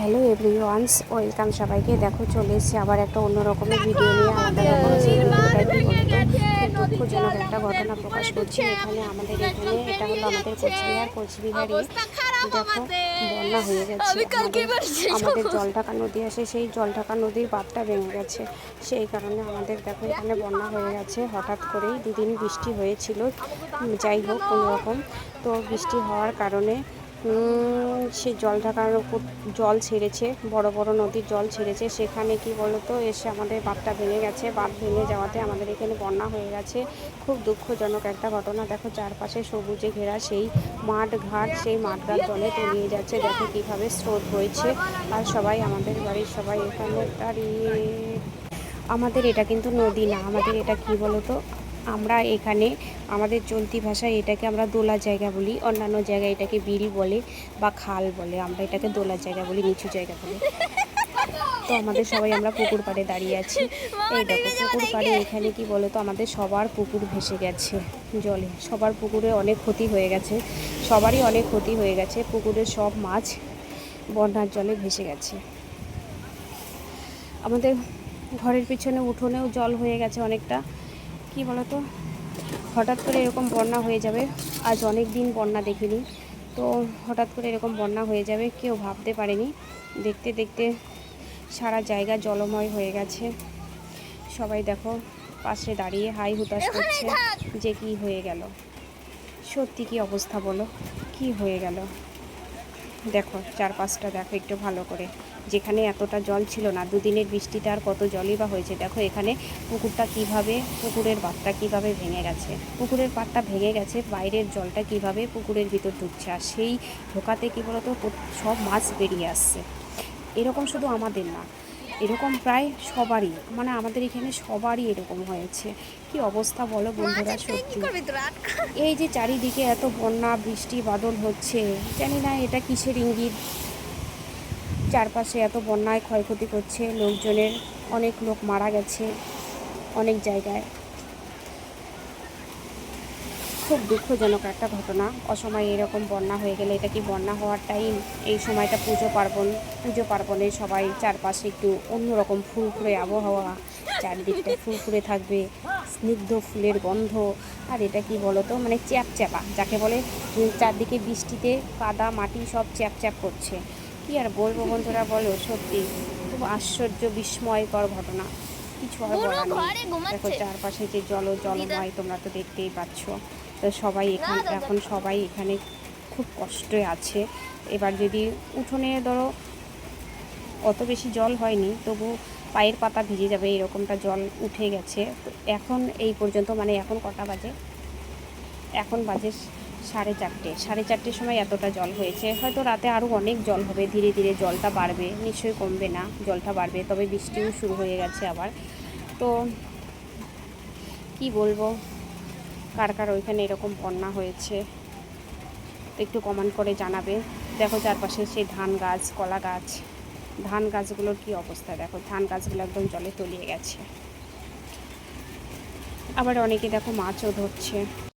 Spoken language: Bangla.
হ্যালো এভরিওয়ানস ওয়েলকাম সবাইকে। দেখো চলে এসেছি আবার একটা অন্যরকমের ভিডিও নিয়ে। আলাদা রকম দুঃখজনক একটা ঘটনা প্রকাশ করছি। এখানে আমাদের এখানে এটা হলো আমাদের কোচবিহার কোচবিহারে দেখো বন্যা হয়ে গেছে। আমাদের জলঢাকা নদী আসে সেই জলঢাকা নদীর বাঁধটা ভেঙে গেছে। সেই কারণে আমাদের দেখো এখানে বন্যা হয়ে গেছে। হঠাৎ করেই দুদিন বৃষ্টি হয়েছিল। যাই হোক কোনো রকম। তো বৃষ্টি হওয়ার কারণে সে জল ঢাকার উপর জল ছেড়েছে, বড় বড় নদীর জল ছেড়েছে। সেখানে কি বলতো, এসে আমাদের বাঁধটা ভেঙে গেছে। বাঁধ ভেঙে যাওয়াতে আমাদের এখানে বন্যা হয়ে গেছে। খুব দুঃখজনক একটা ঘটনা। দেখো চারপাশে সবুজে ঘেরা সেই মাঠ ঘাট, সেই মাঠ ঘাট জলে তলিয়ে যাচ্ছে। দেখো কীভাবে স্রোত হয়েছে আর সবাই, আমাদের বাড়ির সবাই এখানে দাঁড়িয়ে আমাদের এটা কিন্তু নদী না। আমাদের এটা কি বলতো? আমরা এখানে আমাদের চলতি ভাষায় এটাকে আমরা দোলা জায়গা বলি অন্যান্য জায়গায় এটাকে বিল বলে বা খাল বলে আমরা এটাকে দোলা জায়গা বলি নিচু জায়গা বলি। তো আমাদের সবাই আমরা পুকুর পাড়ে দাঁড়িয়ে আছি। এই দেখো পুকুর পাড়ে এখানে কি বলতো আমাদের সবার পুকুর ভেসে গেছে জলে। সবার পুকুরে অনেক ক্ষতি হয়ে গেছে সবারই অনেক ক্ষতি হয়ে গেছে পুকুরের সব মাছ বন্যার জলে ভেসে গেছে। আমাদের ঘরের পিছনে উঠোনেও জল হয়ে গেছে অনেকটা। কি বলতো? হঠাৎ করে এরকম বন্যা হয়ে যাবে। আজ অনেক দিন বন্যা দেখিনি। তো হঠাৎ করে এরকম বন্যা হয়ে যাবে কেউ ভাবতে পারেনি। দেখতে দেখতে সারা জায়গা জলময় হয়ে গেছে। সবাই দেখো পাশে দাঁড়িয়ে হাই হুতাশ করছে যে কি হয়ে গেল। সত্যি কি অবস্থা বলো? কি হয়ে গেল? দেখো, চারপাশটা দেখো একটু ভালো করে। যেখানে এতটা জল ছিল না, দুদিনের বৃষ্টিতে আর কত জলই বা হয়েছে। দেখো, এখানে পুকুরটা কীভাবে, পুকুরের পাতটা কীভাবে ভেঙে গেছে। পুকুরের পাতটা ভেঙে গেছে, বাইরের জলটা কীভাবে পুকুরের ভিতর ঢুকছে, আর সেই ঢোকাতে কী বলতো, সব মাছ বেরিয়ে আসছে। এরকম শুধু আমাদের না এরকম প্রায় সবারই মানে আমাদের এখানে সবারই এরকম হয়েছে। কি অবস্থা বলো বন্ধুরা সত্যি। এই যে চারিদিকে এত বন্যা বৃষ্টি বাদল হচ্ছে জানি না এটা কিসের ইঙ্গিত। চারপাশে এত বন্যায় ক্ষয়ক্ষতি করছে লোকজনের অনেক লোক মারা গেছে অনেক জায়গায়। খুব দুঃখজনক একটা ঘটনা। অসময়ে এরকম বন্যা হয়ে গেলে এটা কি বন্যা হওয়ার টাইম এই সময়টা পুজো পার্বণ পুজো পার্বণে সবাই চারপাশে একটু অন্যরকম ফুরফুরে আবহাওয়া চারদিকটা ফুরফুরে থাকবে স্নিগ্ধ ফুলের গন্ধ। আর এটা কি বলতো? মানে চ্যাপ চ্যাপা যাকে বলে চারদিকে বৃষ্টিতে কাদা মাটি সব চ্যাপ চ্যাপ করছে। কি আর বলব বন্ধুরা বলো সত্যি খুব আশ্চর্য বিস্ময়কর ঘটনা। কিছু আর বলার নেই। দেখো চারপাশে যে জল জলময় তোমরা তো দেখতেই পাচ্ছ। তো সবাই এখানে এখন সবাই এখানে খুব কষ্টে আছে। এবার যদি উঠোনে ধরো অত বেশি জল হয়নি, তবু পায়ের পাতা ভিজে যাবে, এরকমটা জল উঠে গেছে। তো এখন এই পর্যন্ত মানে এখন কটা বাজে? এখন বাজে সাড়ে চারটে। সাড়ে চারটের সময় এতটা জল হয়েছে। হয়তো রাতে আরও অনেক জল হবে, ধীরে ধীরে জলটা বাড়বে। নিশ্চয়ই কমবে না, জলটা বাড়বে, তবে বৃষ্টিও শুরু হয়ে গেছে আবার। তো কি বলব? কার কার ওইখানে এরকম বন্যা হয়েছে, একটু কমেন্ট করে জানাবে। দেখো চারপাশে সেই ধান গাছ, কলা গাছ, ধান গাছগুলোর কি অবস্থা? দেখো ধান গাছগুলো একদম জলে তলিয়ে গেছে। আবার অনেকে দেখো মাছও ধরছে।